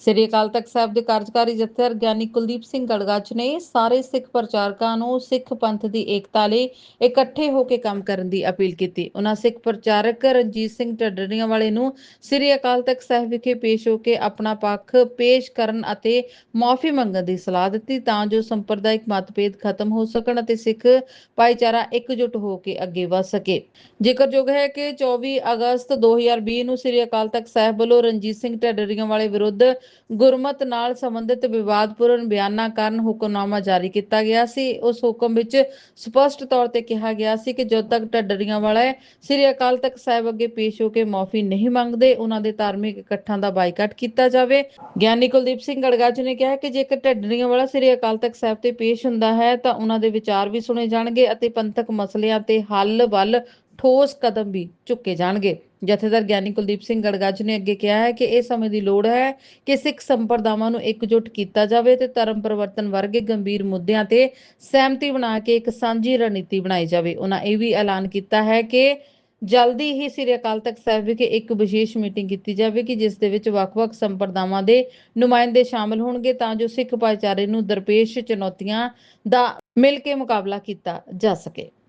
ਸ੍ਰੀ ਅਕਾਲ ਤਖਤ ਸਾਹਿਬ ਦੇ ਕਾਰਜਕਾਰੀ ਜਥੇਦਾਰ ਗਿਆਨੀ ਕੁਲਦੀਪ ਸਿੰਘ ਗੜਗੱਜ ਨੇ ਸਾਰੇ ਸਿੱਖ ਪ੍ਰਚਾਰਕਾਂ ਨੂੰ ਸਿੱਖ ਪੰਥ ਦੀ ਏਕਤਾ ਲਈ ਇਕੱਠੇ ਹੋ ਕੇ ਕੰਮ ਕਰਨ ਦੀ ਅਪੀਲ ਕੀਤੀ। ਉਹਨਾਂ ਸਿੱਖ ਪ੍ਰਚਾਰਕ ਰਣਜੀਤ ਸਿੰਘ ਢੱਡਰੀਆਂ ਵਾਲੇ ਨੂੰ ਸ੍ਰੀ ਅਕਾਲ ਤਖਤ ਸਾਹਿਬ ਵਿਖੇ ਪੇਸ਼ ਹੋ ਕੇ ਆਪਣਾ ਪੱਖ ਪੇਸ਼ ਕਰਨ ਅਤੇ ਮਾਫੀ ਮੰਗਣ ਦੀ ਸਲਾਹ ਦਿੱਤੀ ਤਾਂ ਜੋ ਸੰਪਰਦਾਇਕ ਮਤਭੇਦ ਖਤਮ ਹੋ ਸਕਣ ਅਤੇ ਸਿੱਖ ਭਾਈਚਾਰਾ ਇਕਜੁੱਟ ਹੋ ਕੇ ਅੱਗੇ ਵਧ ਸਕੇ। ਜ਼ਿਕਰਯੋਗ ਹੈ ਕਿ 24 ਅਗਸਤ 2020 ਨੂੰ ਸ੍ਰੀ ਅਕਾਲ ਤਖਤ ਸਾਹਿਬ ਵੱਲੋਂ ਰਣਜੀਤ ਸਿੰਘ ਢੱਡਰੀਆਂ ਵਾਲੇ ਵਿਰੁੱਧ ਗੁਰਮਤ ਨਾਲ ਸੰਬੰਧਿਤ ਵਿਵਾਦਪੂਰਨ ਬਿਆਨਾਂ ਕਾਰਨ ਹੁਕਮਨਾਮਾ ਜਾਰੀ ਕੀਤਾ ਗਿਆ ਸੀ। ਉਸ ਹੁਕਮ ਵਿੱਚ ਸਪਸ਼ਟ ਤੌਰ ਤੇ ਕਿਹਾ ਗਿਆ ਸੀ ਕਿ ਜਦੋਂ ਤੱਕ ਢੱਡਰੀਆਂ ਵਾਲਾ ਸ੍ਰੀ ਅਕਾਲ ਤਖਤ ਸਾਹਿਬ ਅੱਗੇ ਪੇਸ਼ ਹੋ ਕੇ ਮਾਫੀ ਨਹੀਂ ਮੰਗਦੇ, ਉਹਨਾਂ ਦੇ ਧਾਰਮਿਕ ਇਕੱਠਾਂ ਦਾ ਬਾਈਕਾਟ ਕੀਤਾ ਜਾਵੇ। ਗਿਆਨੀ ਕੁਲਦੀਪ ਸਿੰਘ ਗੜਗੱਜ ਨੇ ਕਿਹਾ ਕਿ ਜੇਕਰ ਢੱਡਰੀਆਂ ਵਾਲਾ ਸ੍ਰੀ ਅਕਾਲ ਤਖਤ ਸਾਹਿਬ ਤੇ ਪੇਸ਼ ਹੁੰਦਾ ਹੈ, ਤਾਂ ਉਹਨਾਂ ਦੇ ਵਿਚਾਰ ਵੀ ਸੁਣੇ ਜਾਣਗੇ ਅਤੇ ਪੰਥਕ ਮਸਲਿਆਂ ਤੇ ਹੱਲ ਵੱਲ ਠੋਸ ਕਦਮ ਵੀ ਚੁੱਕੇ ਜਾਣਗੇ। ਜਥੇਦਾਰ ਗਿਆਨੀ ਕੁਲਦੀਪ ਸਿੰਘ ਗੜਗੱਜ ਨੇ ਅੱਗੇ ਕਿਹਾ ਹੈ ਕਿ ਇਹ ਸਮੇਂ ਦੀ ਲੋੜ ਹੈ ਕਿ ਸਿੱਖ ਸੰਪਰਦਾਵਾਂ ਨੂੰ ਇਕਜੁੱਟ ਕੀਤਾ ਜਾਵੇ ਤੇ ਧਰਮ ਪਰਿਵਰਤਨ ਵਰਗੇ ਗੰਭੀਰ ਮੁੱਦਿਆਂ ਤੇ ਸਹਿਮਤੀ ਬਣਾ ਕੇ ਇੱਕ ਸਾਂਝੀ ਰਣਨੀਤੀ ਬਣਾਈ ਜਾਵੇ। ਉਹਨਾਂ ਇਹ ਵੀ ਐਲਾਨ ਕੀਤਾ ਹੈ ਕਿ ਜਲਦੀ ਹੀ ਸ੍ਰੀ ਅਕਾਲ ਤਖਤ ਸਾਹਿਬ ਵਿਖੇ ਇੱਕ ਵਿਸ਼ੇਸ਼ ਮੀਟਿੰਗ ਕੀਤੀ ਜਾਵੇਗੀ, ਜਿਸ ਦੇ ਵਿੱਚ ਵੱਖ-ਵੱਖ ਸੰਪਰਦਾਵਾਂ ਦੇ ਨੁਮਾਇੰਦੇ ਸ਼ਾਮਲ ਹੋਣਗੇ ਤਾਂ ਜੋ ਸਿੱਖ ਭਾਈਚਾਰੇ ਨੂੰ ਦਰਪੇਸ਼ ਚੁਣੌਤੀਆਂ ਦਾ ਮਿਲ ਕੇ ਮੁਕਾਬਲਾ ਕੀਤਾ ਜਾ ਸਕੇ।